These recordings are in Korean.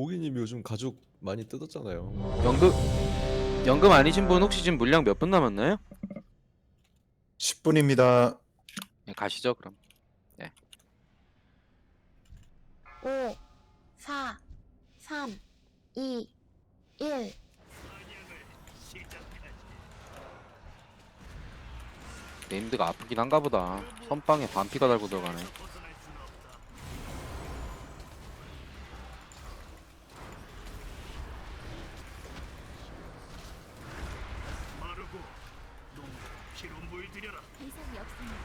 오기님 요즘 가죽 많이 뜯었잖아요. 연금 연금 아니신 분 혹시 지금 물량 몇 분 남았나요? 10분입니다. 네, 가시죠 그럼. 5, 4, 3, 2, 1. 네임드가 아프긴 한가 보다. 선빵에 반피가 달고 들어가네. 마르고 놈 피로 물들여라 대상이 없습니다.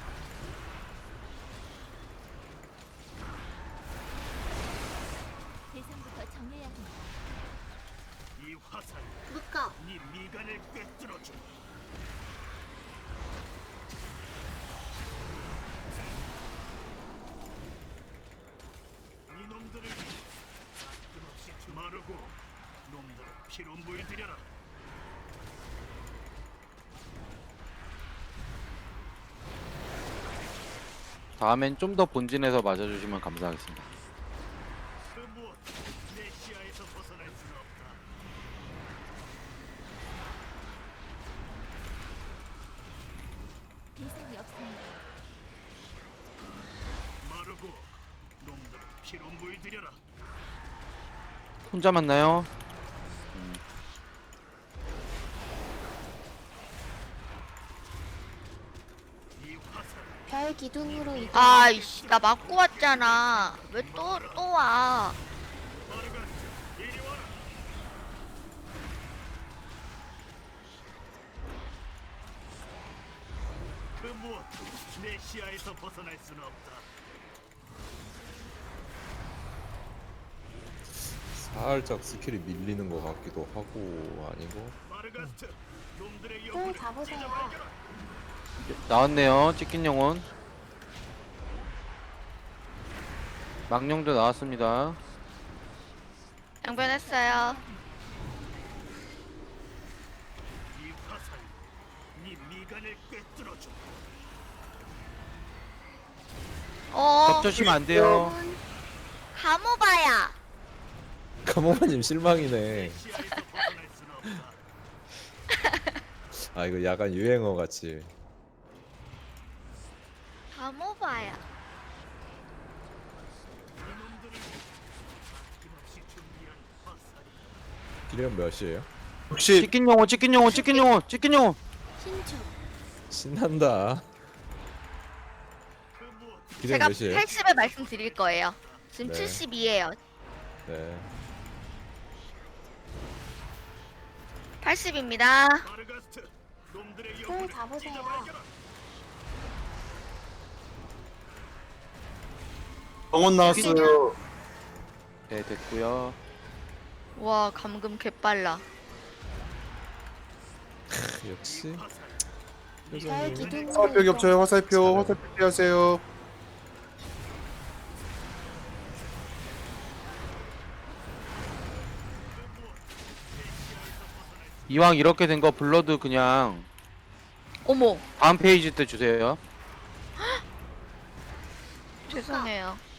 대상부터 정해야 합니다. 이 화살 묶어. 네 미간을 꿰뚫어줘 이놈들을 끊없이 마르고 놈들을 피로 물들여라 다음엔 좀 더 본진에서 맞아주시면 감사하겠습니다. 혼자 만나요? 별 기둥으로 이동. 아이씨 나 맞고 왔잖아 왜 또 또 와? 그 무엇 내 시야에서 벗어날 수는 없다 살짝 스킬이 밀리는 것 같기도 하고 아니고. 마르가스트 놈들의 꿀 영혼을 잡으세요. 찢어버려라 나왔네요. 찍힌 영혼. 망령도 나왔습니다. 양변했어요 이 화살 네 미간을 꿰뚫어줘 어 겹쳐시면 안 돼요. 감호바야 카모마님 실망이네. 시야에서 벗어날 수는 없다 아 이거 약간 유행어 같이. 화살이 기름 몇이에요? 혹시 찍힌 영혼, 찍힌 영혼, 찍힌 영혼, 찍힌 영혼. 신축. 신난다. 기름 제가 몇이에요? 80을 말씀드릴 거예요 지금 네. 72예요 네. 80입니다 마르가스트 놈들의 꿀 영혼을 잡으세요. 찢어버려라 병원 나왔어요. 네, 됐고요. 와 감금 개빨라 역시 표정이 기둥으로 화살표. 겹쳐요. 화살표. 화살표 피하세요. 이왕 이렇게 된 거 블러드 그냥 어머 다음 페이지 때 주세요. 죄송해요 아,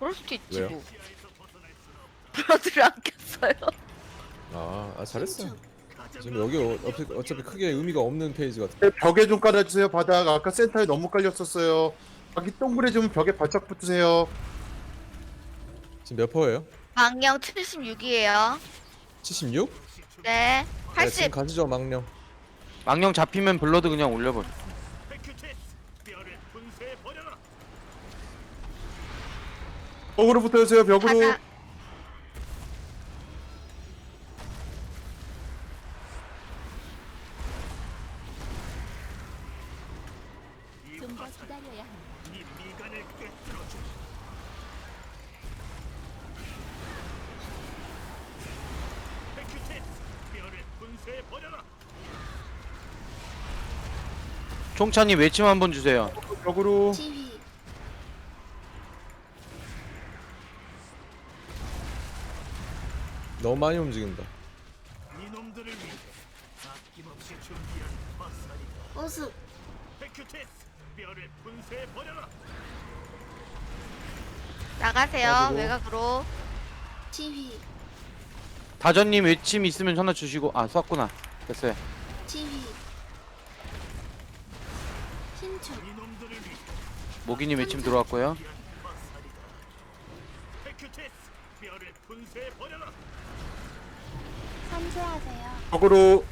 그럴 수도 있지 왜요? 뭐 브러드를 안 꼈어요 아, 아 잘했어. 지금 여기 어- 어차피, 어차피 크게 의미가 없는 페이지 같아. 네, 벽에 좀 깔아주세요. 바닥. 아까 센터에 너무 깔렸었어요. 여기 동그래 좀 벽에 바짝 붙으세요. 지금 몇 퍼예요? 망령 76이에요 76? 네 네, 지금 80 가시죠 망령. 망령 잡히면 블러드 그냥 올려버려. 벽으로 붙어주세요. 벽으로. 바닥 이좀더 화살 기다려야 합니다. 네 미간을 뼈를 분쇄해 버려라 총찬이 외침 한번 주세요. 벽으로. 지휘. 너무 많이 움직인다. 이놈들을 위해 아낌없이 준비한 화살이다. 우습. 백큐테스 뼈를 분쇄해 버려라. 나가세요. 외곽으로. 지휘. 다전님 외침 있으면 전화 주시고 아 썼구나. 됐어요. 지휘. 이놈들을 위해 모기님 외침 들어왔고요. 화살이다. 뼈를 분쇄해 버려라. 삼수하세요 적으로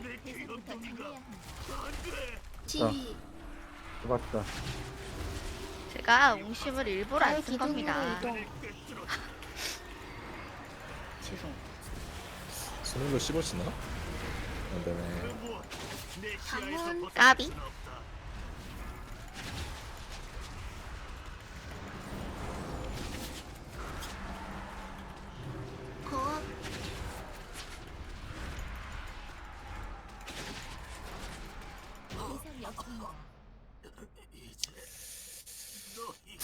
내 대상부터 귀염둥이가 정리해야 합니다 안돼. 지휘 맞다. 제가 웅심을 일부러 안달쓴 기둥으로 겁니다. 이동 꿰뚫어. 죄송. 손으로 씹어지나? 안 되네. 그 무엇 내 시야에서 방문. 벗어날 까비. 없다.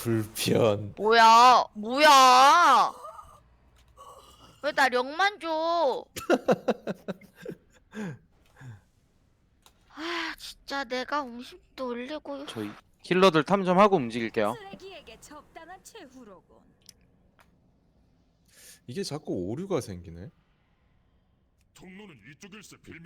불편. 뭐야? 뭐야? 왜 나 령만 줘? 아 진짜 내가 웅심도 올리고 저희 힐러들 탐정하고 움직일게요 쓰레기에게 적당한 최후로군. 이게 자꾸 오류가 생기네. 통로는 이쪽일세 빌